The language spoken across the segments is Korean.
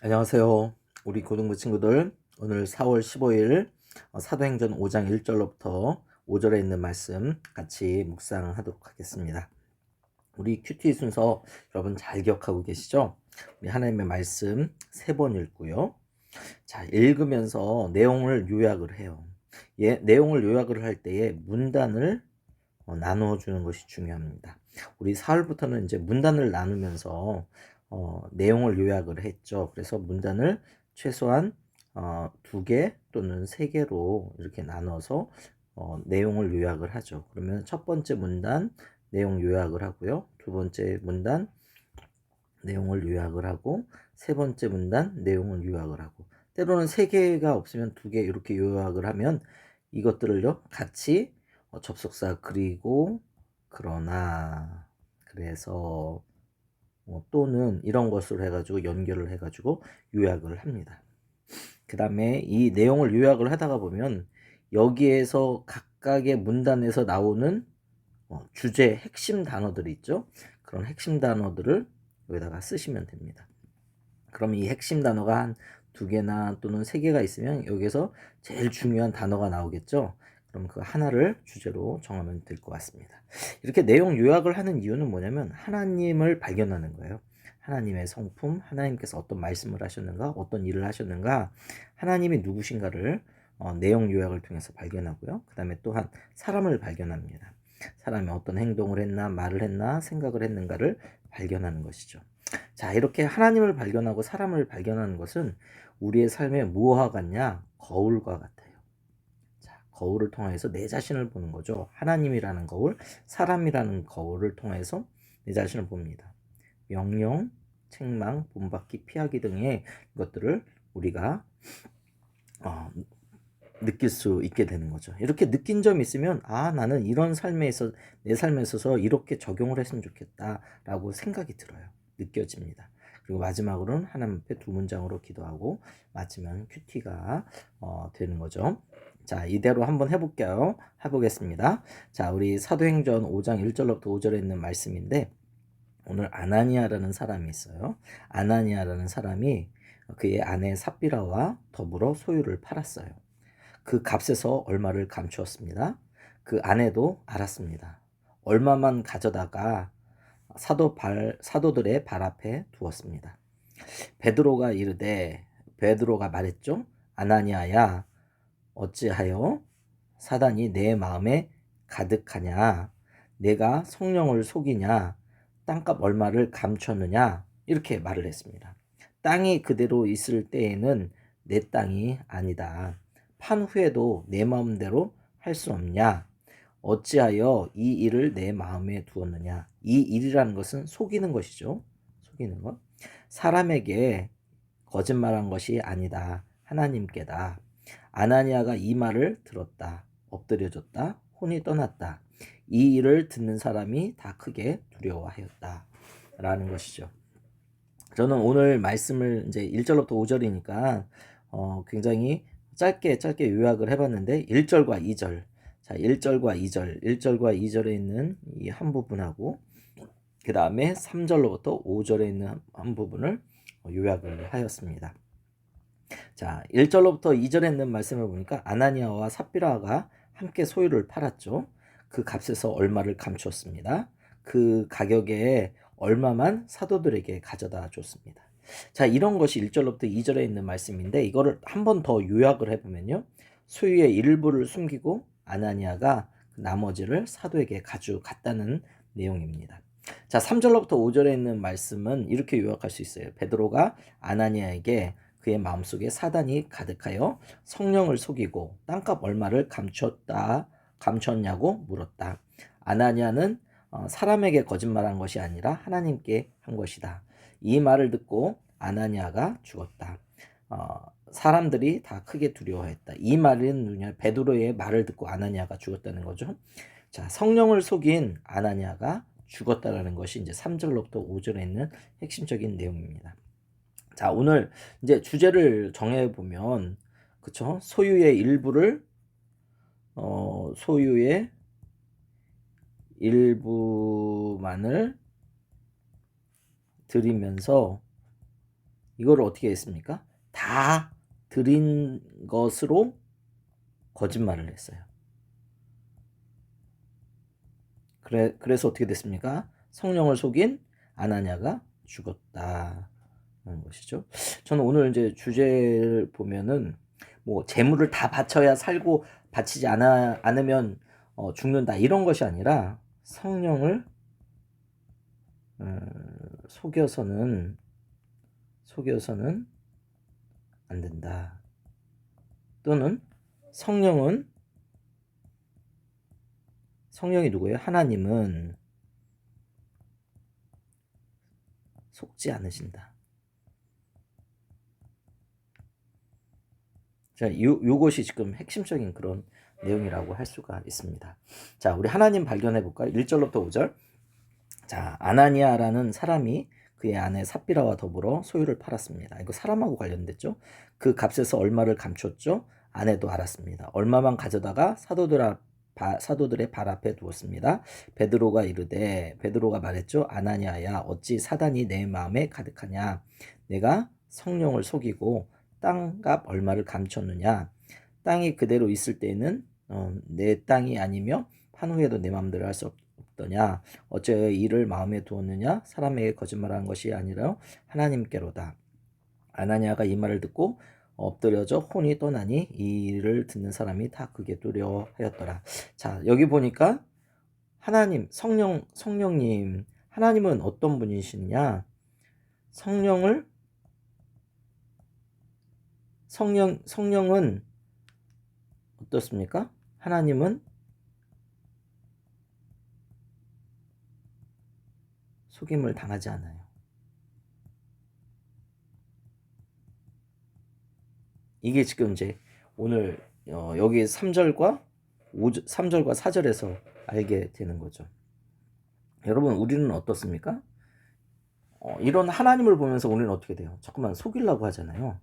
안녕하세요. 우리 고등부 친구들. 오늘 4월 15일 어, 사도행전 5장 1절로부터 5절에 있는 말씀 같이 묵상하도록 하겠습니다. 우리 큐티 순서 여러분 잘 기억하고 계시죠? 우리 하나님의 말씀 세 번 읽고요. 자, 읽으면서 내용을 요약을 해요. 예, 내용을 요약을 할 때에 문단을 어, 나누어 주는 것이 중요합니다. 우리 4월부터는 이제 문단을 나누면서 어, 내용을 요약을 했죠. 그래서 문단을 최소한 어, 두개 또는 세 개로 이렇게 나눠서 어, 내용을 요약을 하죠. 그러면 첫 번째 문단 내용 요약을 하고요. 두 번째 문단 내용을 요약을 하고 세 번째 문단 내용을 요약을 하고 때로는 세 개가 없으면 두 개 이렇게 요약을 하면 이것들을요 같이 어, 접속사 그리고 그러나 그래서 어, 또는 이런 것으로 해가지고 연결을 해가지고 요약을 합니다. 그 다음에 이 내용을 요약을 하다가 보면 여기에서 각각의 문단에서 나오는 어, 주제 핵심 단어들이 있죠. 그런 핵심 단어들을 여기다가 쓰시면 됩니다. 그럼 이 핵심 단어가 한 두 개나 또는 세 개가 있으면 여기서 제일 중요한 단어가 나오겠죠. 그럼 그 하나를 주제로 정하면 될 것 같습니다. 이렇게 내용 요약을 하는 이유는 뭐냐면 하나님을 발견하는 거예요. 하나님의 성품, 하나님께서 어떤 말씀을 하셨는가, 어떤 일을 하셨는가, 하나님이 누구신가를 어, 내용 요약을 통해서 발견하고요. 그 다음에 또한 사람을 발견합니다. 사람이 어떤 행동을 했나, 말을 했나, 생각을 했는가를 발견하는 것이죠. 자, 이렇게 하나님을 발견하고 사람을 발견하는 것은 우리의 삶에 무엇과 같냐? 거울과 같아요. 자, 거울을 통해서 내 자신을 보는 거죠. 하나님이라는 거울, 사람이라는 거울을 통해서 내 자신을 봅니다. 명령, 책망, 본받기, 피하기 등의 것들을 우리가 어, 느낄 수 있게 되는 거죠. 이렇게 느낀 점이 있으면 아 나는 이런 삶에 있어 내 삶에 있어서 이렇게 적용을 했으면 좋겠다라고 생각이 들어요. 느껴집니다. 그리고 마지막으로는 하나님 앞에 두 문장으로 기도하고 마치면 큐티가 어, 되는 거죠. 자, 이대로 한번 해볼게요. 해보겠습니다. 자, 우리 사도행전 5장 1절부터 5절에 있는 말씀인데 오늘 아나니아라는 사람이 있어요. 아나니아라는 사람이 그의 아내 삽비라와 더불어 소유를 팔았어요. 그 값에서 얼마를 감추었습니다. 그 아내도 알았습니다. 얼마만 가져다가 사도 발, 사도들의 발 앞에 두었습니다. 베드로가 이르되 베드로가 말했죠. 아나니아야 어찌하여 사단이 내 마음에 가득하냐 내가 성령을 속이냐 땅값 얼마를 감췄느냐 이렇게 말을 했습니다. 땅이 그대로 있을 때에는 내 땅이 아니다. 판 후에도 내 마음대로 할 수 없냐? 어찌하여 이 일을 내 마음에 두었느냐? 이 일이라는 것은 속이는 것이죠. 속이는 것. 사람에게 거짓말한 것이 아니다. 하나님께다. 아나니아가 이 말을 들었다. 엎드려졌다. 혼이 떠났다. 이 일을 듣는 사람이 다 크게 두려워하였다. 라는 것이죠. 저는 오늘 말씀을 이제 1절부터 5절이니까 어, 굉장히 짧게 짧게 요약을 해봤는데 1절과 2절 자 1절과 2절 1절과 2절에 있는 이 한 부분하고 그 다음에 3절로부터 5절에 있는 한 부분을 요약을 하였습니다. 자 1절로부터 2절에 있는 말씀을 보니까 아나니아와 삽비라가 함께 소유를 팔았죠. 그 값에서 얼마를 감추었습니다. 그 가격에 얼마만 사도들에게 가져다 줬습니다. 자, 이런 것이 1절로부터 2절에 있는 말씀인데 이거를 한 번 더 요약을 해보면요. 소유의 일부를 숨기고 아나니아가 나머지를 사도에게 가져갔다는 내용입니다. 자, 3절로부터 5절에 있는 말씀은 이렇게 요약할 수 있어요. 베드로가 아나니아에게 그의 마음속에 사단이 가득하여 성령을 속이고 땅값 얼마를 감췄다 감췄냐고 물었다. 아나니아는 어, 사람에게 거짓말한 것이 아니라 하나님께 한 것이다. 이 말을 듣고 아나니아가 죽었다. 어, 사람들이 다 크게 두려워했다. 이 말은 누냐? 베드로의 말을 듣고 아나니아가 죽었다는 거죠. 자, 성령을 속인 아나니아가 죽었다라는 것이 이제 3절로부터 5절에 있는 핵심적인 내용입니다. 자, 오늘 이제 주제를 정해 보면 그쵸? 소유의 일부를 어, 소유의 일부만을 드리면서 이거를 어떻게 했습니까? 다 드린 것으로 거짓말을 했어요. 그래, 그래서 어떻게 됐습니까? 성령을 속인 아나냐가 죽었다. 하는 것이죠. 저는 오늘 이제 주제를 보면은 뭐 재물을 다 바쳐야 살고 바치지 않아, 않으면 어, 죽는다 이런 것이 아니라 성령을 음, 속여서는 속여서는 안 된다. 또는 성령은 성령이 누구예요? 하나님은 속지 않으신다. 자, 요, 요것이 지금 핵심적인 그런 내용이라고 할 수가 있습니다. 자, 우리 하나님 발견해 볼까요? 1절부터 5절. 자, 아나니아라는 사람이 그의 아내 삽비라와 더불어 소유를 팔았습니다. 이거 사람하고 관련됐죠? 그 값에서 얼마를 감췄죠? 아내도 알았습니다. 얼마만 가져다가 사도들 앞, 바, 사도들의 발 앞에 두었습니다. 베드로가 이르되 베드로가 말했죠. 아나니아야 어찌 사단이 내 마음에 가득하냐? 내가 성령을 속이고 땅값 얼마를 감췄느냐? 땅이 그대로 있을 때에는 어, 내 땅이 아니며 판 후에도 내 마음대로 할 수 없더냐? 어째 이를 마음에 두었느냐? 사람에게 거짓말한 것이 아니라 하나님께로다. 아나니아가 이 말을 듣고 엎드려져 혼이 떠나니 이 일을 듣는 사람이 다 그게 두려워하였더라. 자, 여기 보니까 하나님, 성령, 성령님, 하나님은 어떤 분이시냐? 성령을 성령 성령은 어떻습니까? 하나님은 속임을 당하지 않아요. 이게 지금 이제 오늘 어, 여기 3절과 5, 3절과 4절에서 알게 되는 거죠. 여러분 우리는 어떻습니까? 어, 이런 하나님을 보면서 우리는 어떻게 돼요? 자꾸만 속이려고 하잖아요.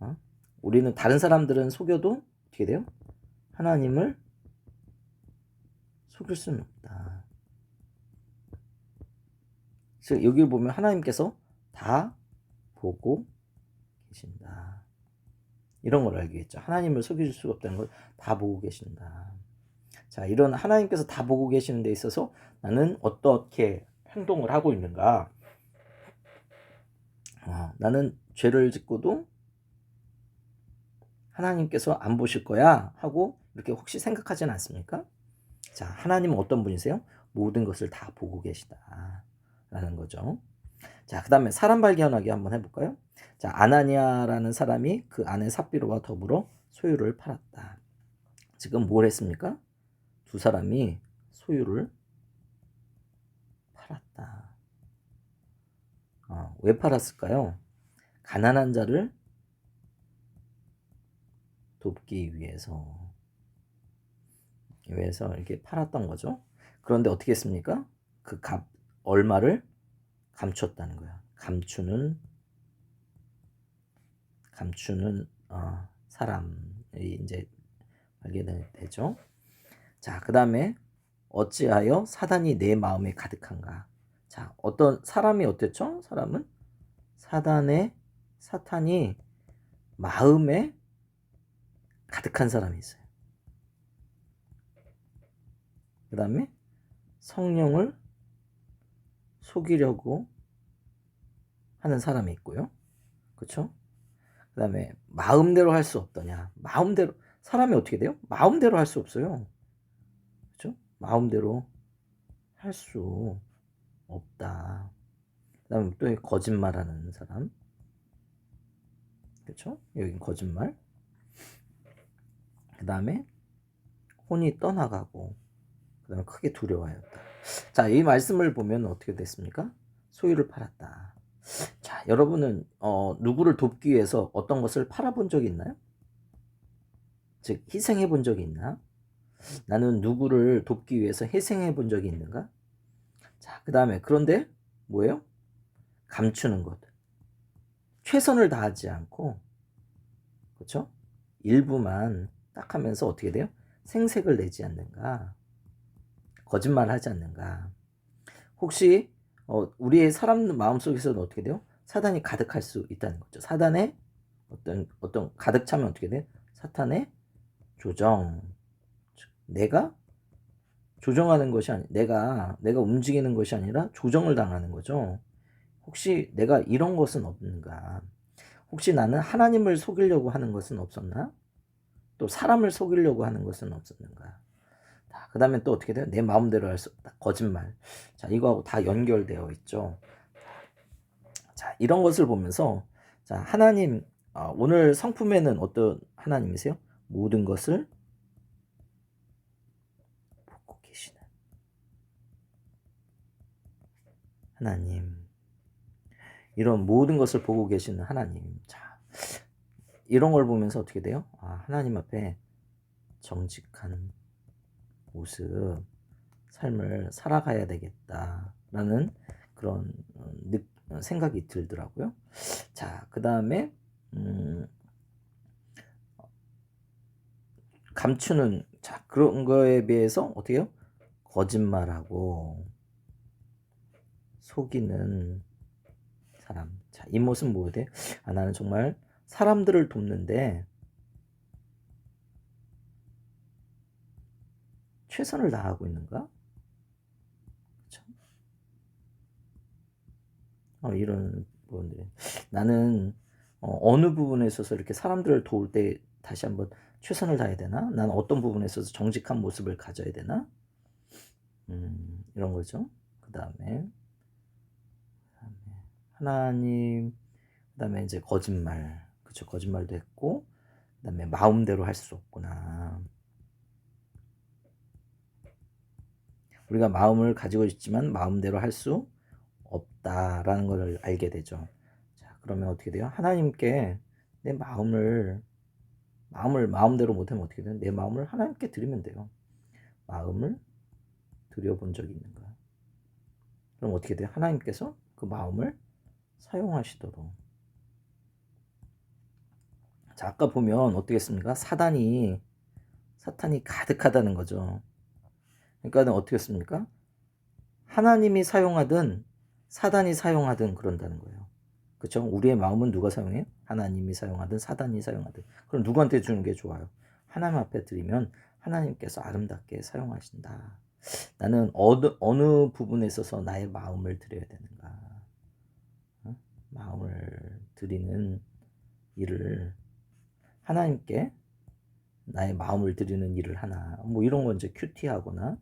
어? 우리는 다른 사람들은 속여도 어떻게 돼요? 하나님을 속일 수는 없다. 그래서 여기를 보면 하나님께서 다 보고 계신다. 이런 걸 알겠죠. 하나님을 속일 수가 없다는 걸 다 보고 계신다. 자, 이런 하나님께서 다 보고 계시는 데 있어서 나는 어떻게 행동을 하고 있는가? 어, 나는 죄를 짓고도 하나님께서 안 보실 거야 하고 이렇게 혹시 생각하지는 않습니까? 자, 하나님은 어떤 분이세요? 모든 것을 다 보고 계시다. 라는 거죠. 자, 그 다음에 사람 발견하기 한번 해 볼까요? 자, 아나니아라는 사람이 그 아내 삽비로와 더불어 소유를 팔았다. 지금 뭘 했습니까? 두 사람이 소유를 팔았다. 어, 왜 팔았을까요? 가난한 자를 돕기 위해서 위해서 이렇게 팔았던 거죠. 그런데 어떻게 했습니까? 그 값 얼마를 감췄다는 거야. 감추는 감추는 어, 사람이 이제 알게 되죠. 자, 그 다음에 어찌하여 사단이 내 마음에 가득한가? 자, 어떤 사람이 어땠죠? 사람은 사단의 사탄이 마음에 가득한 사람이 있어요. 그 다음에 성령을 속이려고 하는 사람이 있고요. 그렇죠? 그 다음에 마음대로 할 수 없더냐. 마음대로 사람이 어떻게 돼요? 마음대로 할 수 없어요. 그렇죠? 마음대로 할 수 없다. 그 다음에 또 거짓말하는 사람. 그렇죠? 여긴 거짓말. 그 다음에 혼이 떠나가고 그 다음에 크게 두려워하였다. 자, 이 말씀을 보면 어떻게 됐습니까? 소유를 팔았다. 자, 여러분은 어, 누구를 돕기 위해서 어떤 것을 팔아본 적이 있나요? 즉 희생해 본 적이 있나? 나는 누구를 돕기 위해서 희생해 본 적이 있는가? 자, 그 다음에 그런데 뭐예요? 감추는 것. 최선을 다하지 않고, 그렇죠? 일부만 딱 하면서 어떻게 돼요? 생색을 내지 않는가? 거짓말 하지 않는가? 혹시 어, 우리의 사람 마음속에서는 어떻게 돼요? 사단이 가득할 수 있다는 거죠. 사단의 어떤 어떤 가득 차면 어떻게 돼? 사탄의 조정. 내가 조정하는 것이 아니 내가 내가 움직이는 것이 아니라 조정을 당하는 거죠. 혹시 내가 이런 것은 없는가? 혹시 나는 하나님을 속이려고 하는 것은 없었나? 또 사람을 속이려고 하는 것은 없었는가? 그 다음에 또 어떻게 돼요? 내 마음대로 할 수 없다. 거짓말. 자, 이거하고 다 연결되어 있죠. 자, 이런 것을 보면서, 자, 하나님, 어, 오늘 성품에는 어떤 하나님이세요? 모든 것을 보고 계시는 하나님. 이런 모든 것을 보고 계시는 하나님. 자, 이런 걸 보면서 어떻게 돼요? 아, 하나님 앞에 정직한 모습, 삶을 살아가야 되겠다라는 그런 어, 느, 어, 생각이 들더라고요. 자, 그 다음에 음, 감추는 자 그런 거에 비해서 어떻게 요 거짓말하고 속이는 사람. 자, 이 모습 뭐돼? 아, 나는 정말 사람들을 돕는데 최선을 다하고 있는가? 어, 이런 부분들. 나는 어, 느 부분에 있어서 이렇게 사람들을 도울 때 다시 한번 최선을 다해야 되나? 난 어떤 부분에 있어서 정직한 모습을 가져야 되나? 음, 이런 거죠. 그 다음에 하나님, 그 다음에 이제 거짓말, 그쵸? 거짓말도 했고, 그 다음에 마음대로 할 수 없구나. 우리가 마음을 가지고 있지만 마음대로 할 수 없다라는 것을 알게 되죠. 자, 그러면 어떻게 돼요? 하나님께 내 마음을 마음을 마음대로 못하면 어떻게 돼요? 내 마음을 하나님께 드리면 돼요. 마음을 드려본 적이 있는가? 그럼 어떻게 돼요? 하나님께서 그 마음을 사용하시도록. 자, 아까 보면 어떻겠습니까? 사단이 사탄이 가득하다는 거죠. 그러니까 어떻게 습니까 하나님이 사용하든 사단이 사용하든 그런다는 거예요. 그렇죠? 우리의 마음은 누가 사용해요? 하나님이 사용하든 사단이 사용하든. 그럼 누구한테 주는 게 좋아요? 하나님 앞에 드리면 하나님께서 아름답게 사용하신다. 나는 어느, 어느 부분에 있어서 나의 마음을 드려야 되는가? 어? 마음을 드리는 일을 하나님께 나의 마음을 드리는 일을 하나. 뭐 이런 건 이제 큐티하거나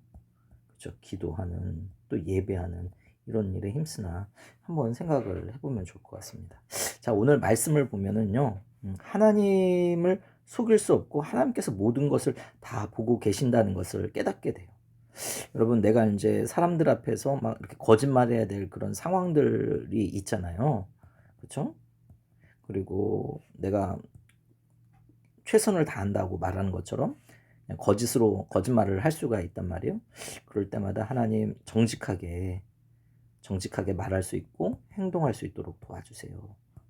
그렇죠? 기도하는 또 예배하는 이런 일에 힘쓰나 한번 생각을 해보면 좋을 것 같습니다. 자 오늘 말씀을 보면은요 음, 하나님을 속일 수 없고 하나님께서 모든 것을 다 보고 계신다는 것을 깨닫게 돼요. 여러분 내가 이제 사람들 앞에서 막 이렇게 거짓말해야 될 그런 상황들이 있잖아요. 그렇죠? 그리고 내가 최선을 다한다고 말하는 것처럼 거짓으로 거짓말을 할 수가 있단 말이에요. 그럴 때마다 하나님 정직하게 정직하게 말할 수 있고 행동할 수 있도록 도와주세요.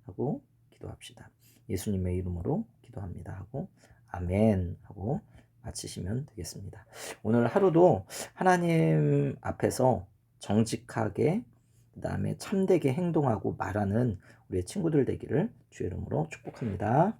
하고 기도합시다. 예수님의 이름으로 기도합니다. 하고 아멘 하고 마치시면 되겠습니다. 오늘 하루도 하나님 앞에서 정직하게 그다음에 참되게 행동하고 말하는 우리의 친구들 되기를 주의 이름으로 축복합니다.